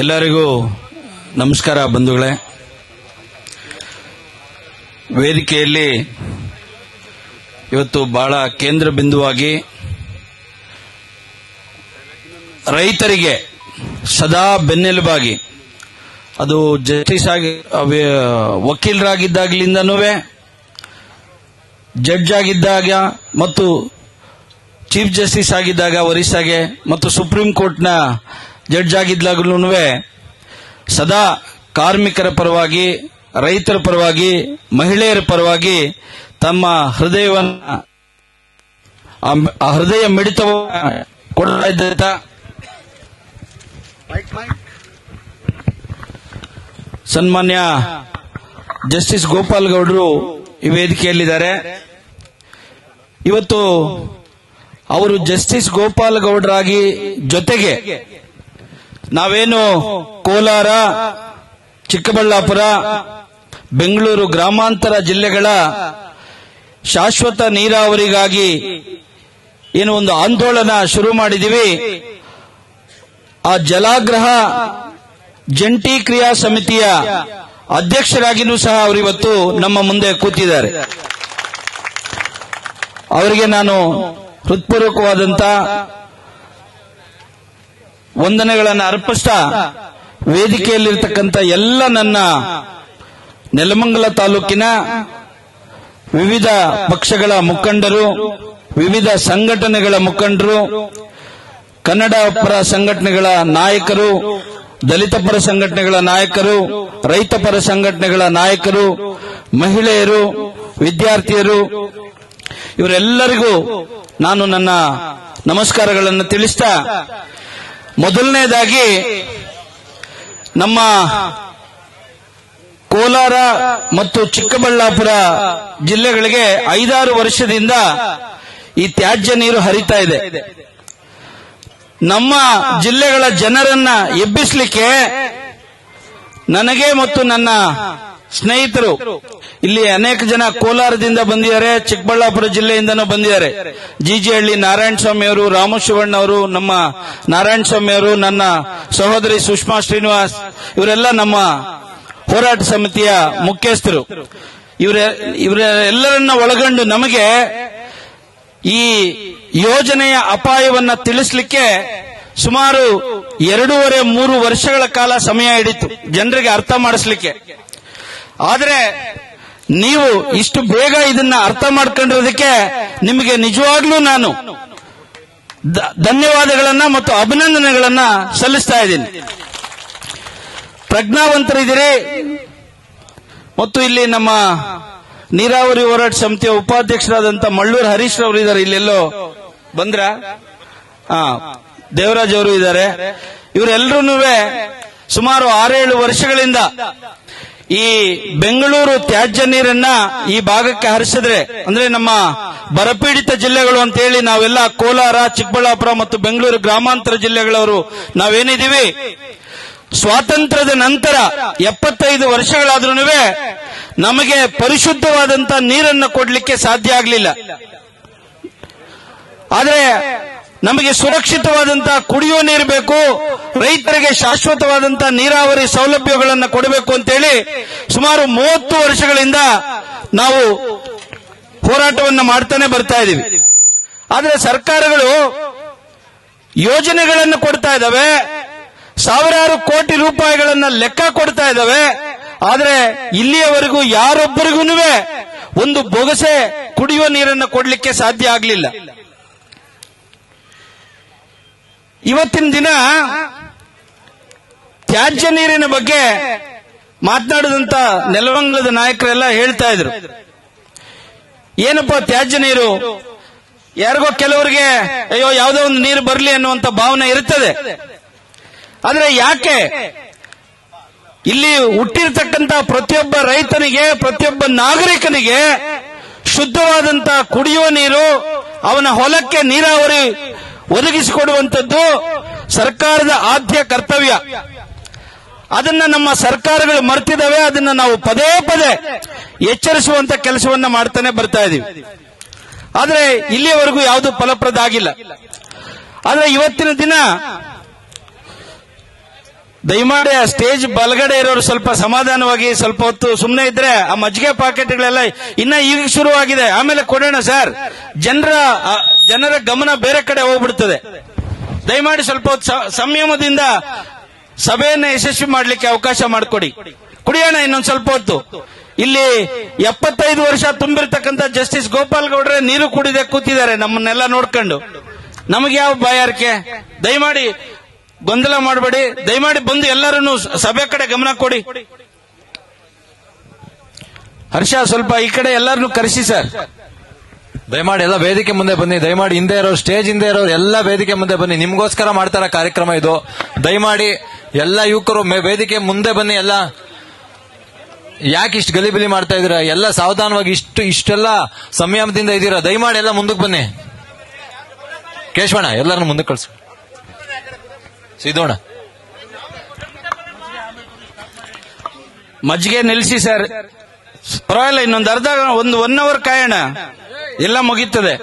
ಎಲ್ಲರಿಗೂ ನಮಸ್ಕಾರ ಬಂಧುಗಳೇ. ವೇದಿಕೆಯಲ್ಲಿ ಇವತ್ತು ಬಹಳ ಕೇಂದ್ರ ಬಿಂದುವಾಗಿ ರೈತರಿಗೆ ಸದಾ ಬೆನ್ನೆಲುಬಾಗಿ, ಅದು ಜಸ್ಟಿಸ್ ಆಗಿ ವಕೀಲರಾಗಿದ್ದಾಗಲಿಂದನೂ ಜಡ್ಜ್ ಆಗಿದ್ದಾಗ ಮತ್ತು ಚೀಫ್ ಜಸ್ಟಿಸ್ ಆಗಿದ್ದಾಗ ಒರಿಸ್ಸಾಗೆ ಮತ್ತು ಸುಪ್ರೀಂ ಕೋರ್ಟ್ನ ಜಡ್ಜ್ ಆಗಿದ್ದಾಗಲೂ ಸದಾ ಕಾರ್ಮಿಕರ ಪರವಾಗಿ, ರೈತರ ಪರವಾಗಿ, ಮಹಿಳೆಯರ ಪರವಾಗಿ ತಮ್ಮ ಹೃದಯವನ್ನು, ಆ- ಹೃದಯ ಮಿಡಿತವನ್ನು ಸನ್ಮಾನ್ಯ ಜಸ್ಟಿಸ್ ಗೋಪಾಲ್ ಗೌಡರು ಈ ವೇದಿಕೆಯಲ್ಲಿದ್ದಾರೆ. ಇವತ್ತು ಅವರು ಜಸ್ಟಿಸ್ ಗೋಪಾಲ್ ಗೌಡರಾಗಿ ಜೊತೆಗೆ ನಾವೇನು ಕೋಲಾರ, ಚಿಕ್ಕಬಳ್ಳಾಪುರ, ಬೆಂಗಳೂರು ಗ್ರಾಮಾಂತರ ಜಿಲ್ಲೆಗಳ ಶಾಶ್ವತ ನೀರಾವರಿಗಾಗಿ ಏನು ಒಂದು ಆಂದೋಲನ ಶುರು ಮಾಡಿದೀವಿ ಆ ಜಲಾಗ್ರಹ ಜಂಟಿ ಕ್ರಿಯಾ ಸಮಿತಿಯ ಅಧ್ಯಕ್ಷರಾಗಿನೂ ಸಹ ಅವರು ಇವತ್ತು ನಮ್ಮ ಮುಂದೆ ಕೂತಿದ್ದಾರೆ. ಅವರಿಗೆ ನಾನು ಹೃತ್ಪೂರ್ವಕವಾದಂತ ವಂದನೆಗಳನ್ನು ಅರ್ಪಿಸ್ತಾ ವೇದಿಕೆಯಲ್ಲಿರ್ತಕ್ಕಂಥ ಎಲ್ಲ ನನ್ನ ನೆಲಮಂಗಲ ತಾಲೂಕಿನ ವಿವಿಧ ಪಕ್ಷಗಳ ಮುಖಂಡರು, ವಿವಿಧ ಸಂಘಟನೆಗಳ ಮುಖಂಡರು, ಕನ್ನಡ ಪರ ಸಂಘಟನೆಗಳ ನಾಯಕರು, ದಲಿತ ಪರ ಸಂಘಟನೆಗಳ ನಾಯಕರು, ರೈತ ಪರ ಸಂಘಟನೆಗಳ ನಾಯಕರು, ಮಹಿಳೆಯರು, ವಿದ್ಯಾರ್ಥಿಯರು, ಇವರೆಲ್ಲರಿಗೂ ನಾನು ನನ್ನ ನಮಸ್ಕಾರಗಳನ್ನು ತಿಳಿಸ್ತಾ ಮೊದಲನೇದಾಗಿ ನಮ್ಮ ಕೋಲಾರ ಮತ್ತು ಚಿಕ್ಕಬಳ್ಳಾಪುರ ಜಿಲ್ಲೆಗಳಿಗೆ ಐದಾರು ವರ್ಷದಿಂದ ಈ ತ್ಯಾಜ್ಯ ನೀರು ಹರಿತಾ ಇದೆ. ನಮ್ಮ ಜಿಲ್ಲೆಗಳ ಜನರನ್ನ ಎಬ್ಬಿಸ್ಲಿಕ್ಕೆ ನನಗೆ ಮತ್ತು ನನ್ನ ಸ್ನೇಹಿತರು, ಇಲ್ಲಿ ಅನೇಕ ಜನ ಕೋಲಾರದಿಂದ ಬಂದಿದ್ದಾರೆ, ಚಿಕ್ಕಬಳ್ಳಾಪುರ ಜಿಲ್ಲೆಯಿಂದನೂ ಬಂದಿದ್ದಾರೆ. ಜಿಜಿಹಳ್ಳಿ ನಾರಾಯಣ ಸ್ವಾಮಿ ಅವರು ರಾಮಶಿವಣ್ಣ ಅವರು ನಮ್ಮ ನಾರಾಯಣ ಸ್ವಾಮಿ ಅವರು ನನ್ನ ಸಹೋದರಿ ಸುಷ್ಮಾ ಶ್ರೀನಿವಾಸ್, ಇವರೆಲ್ಲ ನಮ್ಮ ಹೋರಾಟ ಸಮಿತಿಯ ಮುಖ್ಯಸ್ಥರು. ಇವರ, ಇವರೆಲ್ಲರನ್ನ ಒಳಗೊಂಡು ನಮಗೆ ಈ ಯೋಜನೆಯ ಅಪಾಯವನ್ನ ತಿಳಿಸ್ಲಿಕ್ಕೆ ಸುಮಾರು ಎರಡೂವರೆ ಮೂರು ವರ್ಷಗಳ ಕಾಲ ಸಮಯ ಹಿಡಿತು ಜನರಿಗೆ ಅರ್ಥ ಮಾಡಿಸ್ಲಿಕ್ಕೆ. ಆದ್ರೆ ನೀವು ಇಷ್ಟು ಬೇಗ ಇದನ್ನ ಅರ್ಥ ಮಾಡ್ಕೊಂಡಿರೋದಕ್ಕೆ ನಿಮಗೆ ನಿಜವಾಗ್ಲೂ ನಾನು ಧನ್ಯವಾದಗಳನ್ನ ಮತ್ತು ಅಭಿನಂದನೆಗಳನ್ನ ಸಲ್ಲಿಸ್ತಾ ಇದ್ದೀನಿ. ಪ್ರಜ್ಞಾವಂತರಿದ್ದೀರಿ. ಮತ್ತು ಇಲ್ಲಿ ನಮ್ಮ ನೀರಾವರಿ ಹೋರಾಟ ಸಮಿತಿಯ ಉಪಾಧ್ಯಕ್ಷರಾದಂಥ ಮಳ್ಳೂರು ಹರೀಶ್ ಅವರು ಇದ್ದಾರೆ. ಇಲ್ಲೆಲ್ಲೋ ಬಂದ್ರ? ದೇವರಾಜ್ ಅವರು ಇದ್ದಾರೆ. ಇವರೆಲ್ಲರೂ ಸುಮಾರು ಆರೇಳು ವರ್ಷಗಳಿಂದ ಈ ಬೆಂಗಳೂರು ತ್ಯಾಜ್ಯ ನೀರನ್ನ ಈ ಭಾಗಕ್ಕೆ ಹರಿಸಿದ್ರೆ, ಅಂದ್ರೆ ನಮ್ಮ ಬರಪೀಡಿತ ಜಿಲ್ಲೆಗಳು ಅಂತ ಹೇಳಿ ನಾವೆಲ್ಲ ಕೋಲಾರ, ಚಿಕ್ಕಬಳ್ಳಾಪುರ ಮತ್ತು ಬೆಂಗಳೂರು ಗ್ರಾಮಾಂತರ ಜಿಲ್ಲೆಗಳವರು ನಾವೇನಿದ್ದೀವಿ? ಸ್ವಾತಂತ್ರ್ಯದ ನಂತರ ಎಪ್ಪತ್ತೈದು ವರ್ಷಗಳಾದ್ರೂ ನಮಗೆ ಪರಿಶುದ್ಧವಾದಂತ ನೀರನ್ನು ಕೊಡ್ಲಿಕ್ಕೆ ಸಾಧ್ಯ ಆಗಲಿಲ್ಲ. ಆದ್ರೆ ನಮಗೆ ಸುರಕ್ಷಿತವಾದಂತಹ ಕುಡಿಯುವ ನೀರು ಬೇಕು, ರೈತರಿಗೆ ಶಾಶ್ವತವಾದಂತಹ ನೀರಾವರಿ ಸೌಲಭ್ಯಗಳನ್ನು ಕೊಡಬೇಕು ಅಂತೇಳಿ ಸುಮಾರು ಮೂವತ್ತು ವರ್ಷಗಳಿಂದ ನಾವು ಹೋರಾಟವನ್ನು ಮಾಡ್ತಾನೆ ಬರ್ತಾ ಇದ್ದೀವಿ ಆದರೆ ಸರ್ಕಾರಗಳು ಯೋಜನೆಗಳನ್ನು ಕೊಡ್ತಾ ಇದ್ದಾವೆ, ಸಾವಿರಾರು ಕೋಟಿ ರೂಪಾಯಿಗಳನ್ನ ಲೆಕ್ಕ ಕೊಡ್ತಾ ಇದ್ದಾವೆ, ಆದರೆ ಇಲ್ಲಿಯವರೆಗೂ ಯಾರೊಬ್ಬರಿಗೂ ಒಂದು ಬೊಗಸೆ ಕುಡಿಯುವ ನೀರನ್ನು ಕೊಡ್ಲಿಕ್ಕೆ ಸಾಧ್ಯ ಆಗಲಿಲ್ಲ. ಇವತ್ತಿನ ದಿನ ತ್ಯಾಜ್ಯ ನೀರಿನ ಬಗ್ಗೆ ಮಾತನಾಡಿದಂತ ನೆಲವಂಗಲದ ನಾಯಕರೆಲ್ಲ ಹೇಳ್ತಾ ಇದ್ರು. ಏನಪ್ಪ ತ್ಯಾಜ್ಯ ನೀರು? ಯಾರಿಗೋ ಕೆಲವರಿಗೆ ಅಯ್ಯೋ ಯಾವುದೋ ಒಂದು ನೀರು ಬರಲಿ ಅನ್ನುವಂತ ಭಾವನೆ ಇರುತ್ತದೆ ಆದ್ರೆ ಯಾಕೆ? ಇಲ್ಲಿ ಹುಟ್ಟಿರ್ತಕ್ಕಂತ ಪ್ರತಿಯೊಬ್ಬ ರೈತನಿಗೆ, ಪ್ರತಿಯೊಬ್ಬ ನಾಗರಿಕನಿಗೆ ಶುದ್ಧವಾದಂತ ಕುಡಿಯುವ ನೀರು, ಅವನ ಹೊಲಕ್ಕೆ ನೀರಾವರಿ ಒದಗಿಸಿಕೊಡುವಂಥದ್ದು ಸರ್ಕಾರದ ಆದ್ಯ ಕರ್ತವ್ಯ. ಅದನ್ನ ನಮ್ಮ ಸರ್ಕಾರಗಳು ಮರೆತಿದ್ದಾವೆ, ಅದನ್ನ ನಾವು ಪದೇ ಪದೇ ಎಚ್ಚರಿಸುವಂತ ಕೆಲಸವನ್ನ ಮಾಡ್ತಾನೆ ಬರ್ತಾ ಇದೀವಿ. ಆದ್ರೆ ಇಲ್ಲಿಯವರೆಗೂ ಯಾವುದು ಫಲಪ್ರದ ಆಗಿಲ್ಲ ಆದ್ರೆ ಇವತ್ತಿನ ದಿನ ದಯಮಾಡಿ ಆ ಸ್ಟೇಜ್ ಬಲಗಡೆ ಇರೋರು ಸ್ವಲ್ಪ ಸಮಾಧಾನವಾಗಿ, ಸ್ವಲ್ಪ ಹೊತ್ತು ಸುಮ್ಮನೆ ಇದ್ರೆ ಆ ಮಜ್ಜಿಗೆ ಪಾಕೆಟ್ಗಳೆಲ್ಲ ಇನ್ನ ಈಗ ಶುರುವಾಗಿದೆ. ಆಮೇಲೆ ಕೊಡೋಣ ಸರ್. ಜನರ ಜನರ ಗಮನ ಬೇರೆ ಕಡೆ ಹೋಗ್ಬಿಡ್ತದೆ. ದಯಮಾಡಿ ಸ್ವಲ್ಪ ಹೊತ್ತು ಸಂಯಮದಿಂದ ಸಭೆಯನ್ನ ಯಶಸ್ವಿ ಮಾಡ್ಲಿಕ್ಕೆ ಅವಕಾಶ ಮಾಡಿಕೊಡಿ. ಕುಡಿಯೋಣ ಇನ್ನೊಂದು ಸ್ವಲ್ಪ ಹೊತ್ತು. ಇಲ್ಲಿ ಎಪ್ಪತ್ತೈದು ವರ್ಷ ತುಂಬಿರ್ತಕ್ಕಂಥ ಜಸ್ಟಿಸ್ ಗೋಪಾಲ್ ಗೌಡ್ರೆ ನೀರು ಕುಡಿದೆ ಕೂತಿದ್ದಾರೆ ನಮ್ಮನ್ನೆಲ್ಲ ನೋಡ್ಕೊಂಡು. ನಮಗೆ ಯಾವ ಬಾಯಾರಿಕೆ? ದಯಮಾಡಿ ಗೊಂದಲ ಮಾಡಬೇಡಿ. ದಯಮಾಡಿ ಬಂದು ಎಲ್ಲರನ್ನು ಸಭೆ ಕಡೆ ಗಮನ ಕೊಡಿ. ಹರ್ಷ, ಸ್ವಲ್ಪ ಈ ಕಡೆ ಎಲ್ಲರನ್ನು ಕರೆಸಿ ಸರ್. ದಯಮಾಡಿ ಎಲ್ಲ ವೇದಿಕೆ ಮುಂದೆ ಬನ್ನಿ. ದಯಮಾಡಿ ಹಿಂದೆ ಇರೋ ಸ್ಟೇಜ್ ಹಿಂದೆ ಇರೋ ಎಲ್ಲ ವೇದಿಕೆ ಮುಂದೆ ಬನ್ನಿ. ನಿಮ್ಗೋಸ್ಕರ ಮಾಡ್ತಾರ ಕಾರ್ಯಕ್ರಮ ಇದು. ದಯಮಾಡಿ ಎಲ್ಲ ಯುವಕರು ವೇದಿಕೆ ಮುಂದೆ ಬನ್ನಿ. ಎಲ್ಲ ಯಾಕೆ ಇಷ್ಟು ಗಲಿಬಿಲಿ ಮಾಡ್ತಾ ಇದೀರಾ ಎಲ್ಲ ಸಾವಧಾನವಾಗಿ ಇಷ್ಟು, ಇಷ್ಟೆಲ್ಲ ಸಂಯಮದಿಂದ ಇದೀರಾ ದಯಮಾಡಿ ಎಲ್ಲ ಮುಂದಕ್ಕೆ ಬನ್ನಿ. ಕೇಶವಣ್ಣ, ಎಲ್ಲರನ್ನು ಮುಂದಕ್ಕೆ ಕಳ್ಸಿ. ಸಿದ್ದೋಣ ಮಜ್ಜಿಗೆ ನಿಲ್ಲಿಸಿ ಸರ್. ಪರವಾಗಿಲ್ಲ ಇನ್ನೊಂದು ಅರ್ಧ ಒಂದು ಒನ್ ಅವರ್ ಕಾಯೋಣ. ಎಲ್ಲ ಮುಗೀತದೆ.